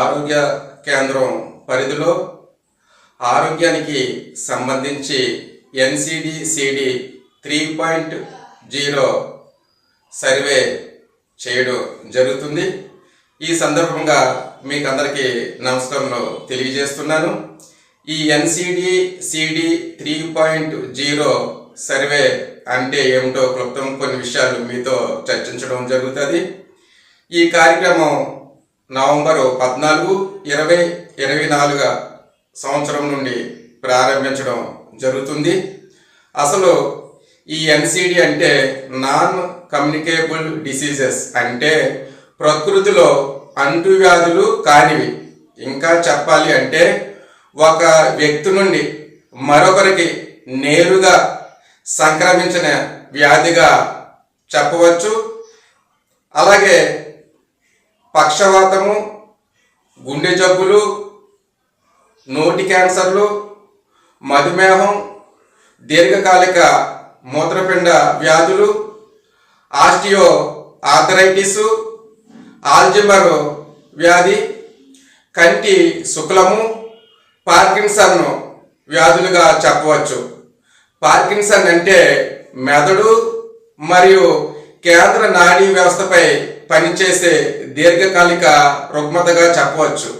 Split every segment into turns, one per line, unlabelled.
ఆరోగ్య కేంద్రం పరిధిలో ఆరోగ్యానికి సంబంధించి NCDCD three point zero survey చేయడం జరుగుతుంది. ఈ సందర్భంగా మీకు అందరికీ నమస్కారంలో తెలియజేస్తున్నాను. ఈ NCD CD three point zero survey అంటే ఏమిటో క్లుప్తం కొన్ని విషయాలు మీతో చర్చించడం జరుగుతుంది. ఈ కార్యక్రమం నవంబరు పద్నాలుగు ఇరవై ఇరవై నాలుగు సంవత్సరం నుండి ప్రారంభించడం జరుగుతుంది. అసలు ఈ ఎన్సిడి అంటే నాన్ కమ్యూనికేబుల్ డిసీజెస్ అంటే ప్రకృతిలో అంటువ్యాధులు కానివి. ఇంకా చెప్పాలి అంటే ఒక వ్యక్తి నుండి మరొకరికి నేరుగా సంక్రమించిన వ్యాధిగా చెప్పవచ్చు. అలాగే పక్షవాతము గుండె జబ్బులు నోటి క్యాన్సర్లు మధుమేహం దీర్ఘకాలిక మూత్రపిండ వ్యాధులు ఆస్టియో ఆర్థరైటిస్ ఆల్జిమర్ వ్యాధి కంటి శుక్లము పార్కిన్సన్ వ్యాధులుగా చెప్పవచ్చు. పార్కిన్సన్ అంటే మెదడు మరియు కేంద్ర నాడీ వ్యవస్థపై పనిచేసే దీర్ఘకాలిక రుగ్మతగా చెప్పవచ్చు.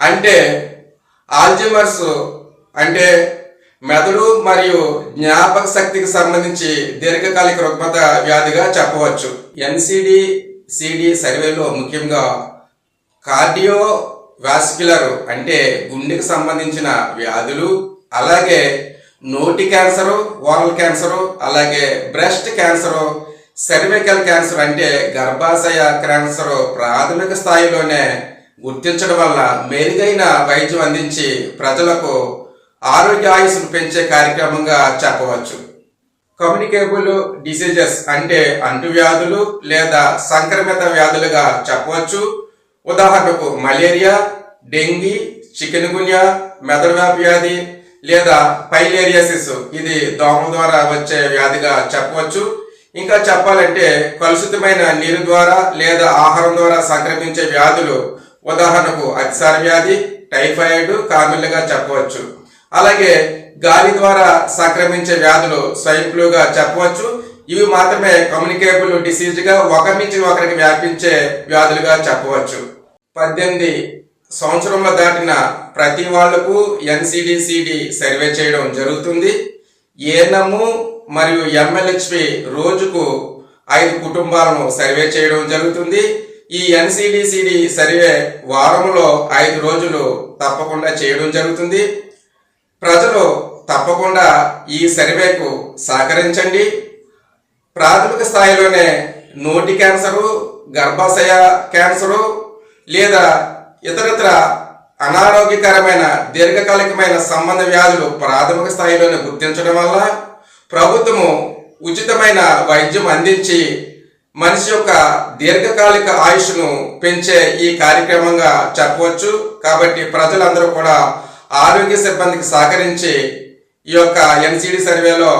అంటే ఆల్జిమర్స్ అంటే మెదడు మరియు జ్ఞాపక శక్తికి సంబంధించి దీర్ఘకాలిక రుగ్మత వ్యాధిగా చెప్పవచ్చు. ఎన్సిడి సిడి సర్వేలో ముఖ్యంగా కార్డియో వాస్క్యులర్ అంటే గుండెకి సంబంధించిన వ్యాధులు అలాగే నోటి క్యాన్సరు ఓరల్ క్యాన్సరు అలాగే బ్రెస్ట్ క్యాన్సరు సెర్వికల్ క్యాన్సర్ అంటే గర్భాశయ క్యాన్సర్ ప్రాథమిక స్థాయిలోనే గుర్తించడం వల్ల మెరుగైన వైద్యం అందించి ప్రజలకు ఆరోగ్య ఆయుష్ను పెంచే కార్యక్రమంగా చెప్పవచ్చు. కమ్యూనికేబుల్ డిసీజెస్ అంటే అంటువ్యాధులు లేదా సంక్రమిత వ్యాధులుగా చెప్పవచ్చు. ఉదాహరణకు మలేరియా డెంగీ చికెన్ గున్యా మెదడు వ్యాధి లేదా పైలేరియాసిస్. ఇది దోమ ద్వారా వచ్చే వ్యాధిగా చెప్పవచ్చు. ఇంకా చెప్పాలంటే కలుషితమైన నీరు ద్వారా లేదా ఆహారం ద్వారా సంక్రమించే వ్యాధులు ఉదాహరణకు అతిసార వ్యాధి టైఫాయిడ్ కామిల్గా చెప్పవచ్చు. అలాగే గాలి ద్వారా సంక్రమించే వ్యాధులు స్వైన్ ఫ్లూగా చెప్పవచ్చు. ఇవి మాత్రమే కమ్యూనికేబుల్ డిసీజ్గా ఒకరి నుంచి ఒకరికి వ్యాపించే వ్యాధులుగా చెప్పవచ్చు. పద్దెనిమిది. సంవత్సరంలో దాటిన ప్రతి వాళ్ళకు ఎన్సిడిసిడి సర్వే చేయడం జరుగుతుంది. ఏనము మరియు ఎంఎల్హెచ్పి రోజుకు ఐదు కుటుంబాలను సర్వే చేయడం జరుగుతుంది. ఈ ఎన్సిడిసిడి సర్వే వారంలో ఐదు రోజులు తప్పకుండా చేయడం జరుగుతుంది. ప్రజలు తప్పకుండా ఈ సర్వేకు సహకరించండి. ప్రాథమిక స్థాయిలోనే నోటి క్యాన్సరు గర్భాశయ క్యాన్సరు లేదా ఇతరత్ర అనారోగ్యకరమైన దీర్ఘకాలికమైన సంబంధ వ్యాధులు ప్రాథమిక స్థాయిలోనే గుర్తించడం వల్ల ప్రభుత్వము ఉచితమైన వైద్యం అందించి మనిషి యొక్క దీర్ఘకాలిక ఆయుష్ను పెంచే ఈ కార్యక్రమంగా చెప్పవచ్చు. కాబట్టి ప్రజలందరూ కూడా ఆరోగ్య సిబ్బందికి సహకరించి ఈ యొక్క ఎన్సిడి సర్వేలో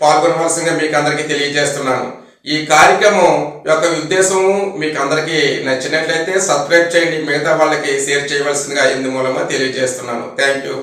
పాల్గొనవలసిందిగా మీకు అందరికీ తెలియజేస్తున్నాను. ఈ కార్యక్రమం యొక్క ఉద్దేశము మీకు అందరికీ నచ్చినట్లయితే సబ్స్క్రైబ్ చేయండి. మిగతా వాళ్ళకి షేర్ చేయవలసిందిగా ఇందు మూలంగా తెలియజేస్తున్నాను. Thank you.